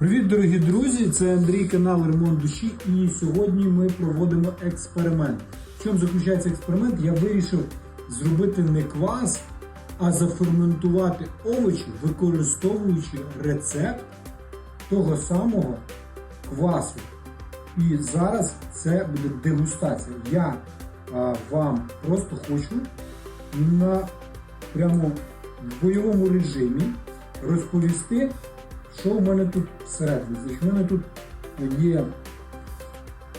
Привіт, дорогі друзі! Це Андрій канал Ремонт душі. І сьогодні ми проводимо експеримент. В чому заключається експеримент? Я вирішив зробити не квас, а заферментувати овочі, використовуючи рецепт того самого квасу. І зараз це буде дегустація. Я а, вам просто хочу на прямо в бойовому режимі розповісти, що в мене тут всередині. Значить, в мене тут є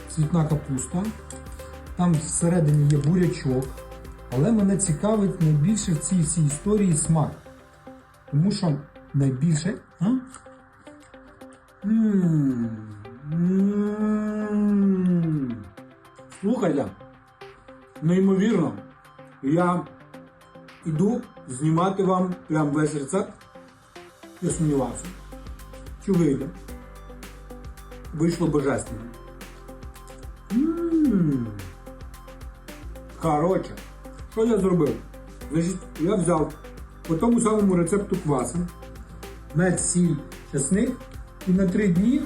цвітна капуста, там всередині є бурячок, але мене цікавить найбільше в цій всій історії смак. Тому що найбільше. А? Слухайте, неймовірно, я іду знімати вам прям весь рецепт. Я сумнівався. Чи? Вийшло божественно. Коротше, що я зробив? Значить, я взяв по тому самому рецепту квасу, мед, сіль, чесник і на три дні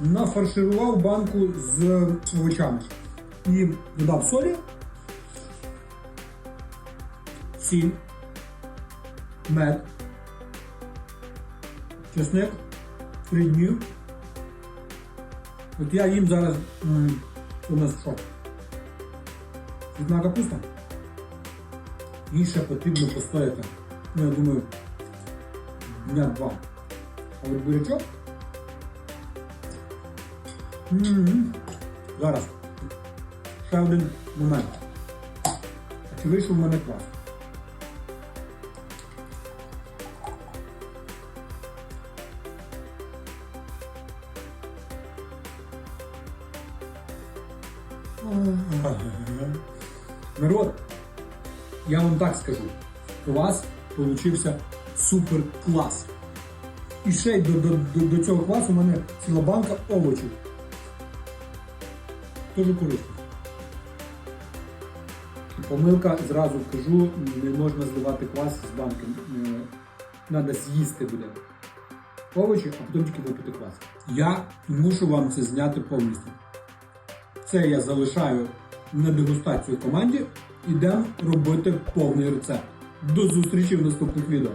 нафарширував банку з овочами. І додав солі, сіль, мед, чесник, три дні. От я їм зараз у нас що? Цвітна капуста. Їй ще потрібно постояти. Ну, я думаю, дня два. А от бурячок. Зараз. Ще один момент. А чи вийшов в мене клас? Народ, я вам так скажу, у вас получився супер клас. І ще до, до, до, до цього класу у мене ціла банка овочів. Дуже корисно. Помилка, зразу кажу, не можна зливати квас з банки. Треба з'їсти буде овочі, а потім тільки випити квас. Я мушу вам це зняти повністю. Це я залишаю на дегустацію команді. Ідемо робити повний рецепт. До зустрічі в наступних відео.